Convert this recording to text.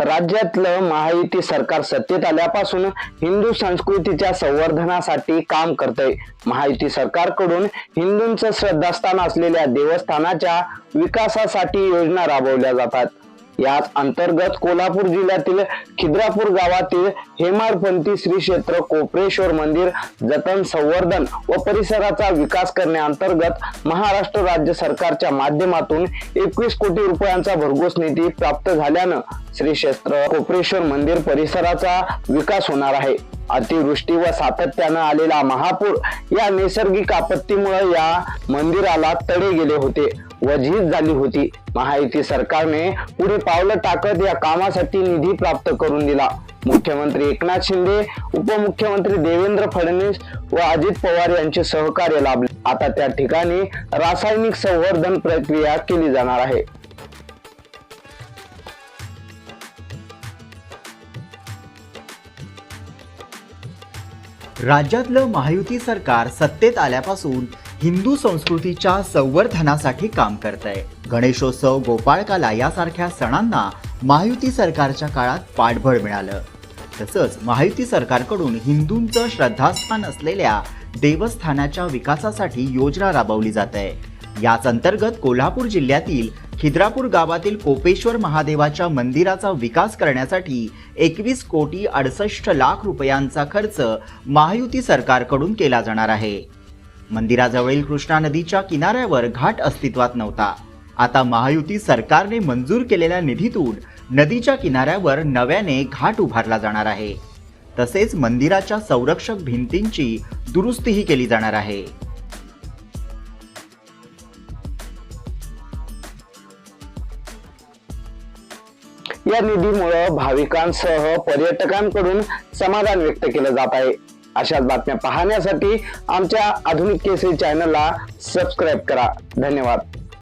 राज्यातलं महायुती सरकार सत्तेत आल्यापासून हिंदू संस्कृतीच्या संवर्धनासाठी काम करतय. महायुती सरकारकडून हिंदूंचं श्रद्धास्थान असलेल्या देवस्थानाच्या विकासासाठी योजना राबवल्या जातात. यात अंतर्गत कोल्हापूर जिल्ह्यातील खिद्रापूर गावातील हेमाडपंथी श्री क्षेत्र कोपरेश्वर मंदिर जतन संवर्धन व परिसराचा विकास करण्याअंतर्गत महाराष्ट्र राज्य सरकारच्या माध्यमातून एकवीस कोटी रुपयांचा भरघोस निधी प्राप्त झाल्यानं श्री क्षेत्र कोपरेश्वर मंदिर परिसराचा विकास होणार आहे. अतिवृष्टी व सातत्यानं आलेला महापूर या नैसर्गिक आपत्तीमुळे या मंदिराला तडे गेले होते. व झीज झाली होती. महायुती सरकारने पुढे पावलं टाकत या कामासाठी निधी प्राप्त करून दिला. मुख्यमंत्री एकनाथ शिंदे उपमुख्यमंत्री देवेंद्र फडणवीस व अजित पवार यांचे सहकार्य लाभले. आता त्या ठिकाणी रासायनिक संवर्धन प्रक्रिया केली जाणार आहे. राज्यातलं महायुती सरकार सत्तेत आल्यापासून हिंदू संस्कृतीच्या संवर्धनासाठी काम करत आहे गणेशोत्सव गोपाळकाला यासारख्या सणांना महायुती सरकारच्या काळात पाठबळ मिळालं. तसंच महायुती सरकारकडून हिंदूंचं श्रद्धास्थान असलेल्या देवस्थानाच्या विकासासाठी योजना राबवली जात आहे याच अंतर्गत कोल्हापूर जिल्ह्यातील खिद्रापूर गावातील कोपेश्वर महादेवाच्या मंदिराचा विकास करण्यासाठी एकवीस कोटी अडसष्ट लाख रुपयांचा खर्च महायुती सरकारकडून केला जाणार आहे. मंदिराजवळील कृष्णा नदीच्या किनाऱ्यावर घाट अस्तित्वात नव्हता. आता महायुती सरकारने मंजूर केलेल्या निधीतून नदीच्या किनाऱ्यावर नव्याने घाट उभारला जाणार आहे. तसेच मंदिराच्या संरक्षक भिंतींची दुरुस्तीही केली जाणार आहे. या निधीमुळे भाविकांसह पर्यटकांकडून समाधान व्यक्त केलं जात आहे. अशाच बातम्या पाहण्यासाठी आमच्या आधुनिक केसरी चॅनलला सबस्क्राईब करा. धन्यवाद.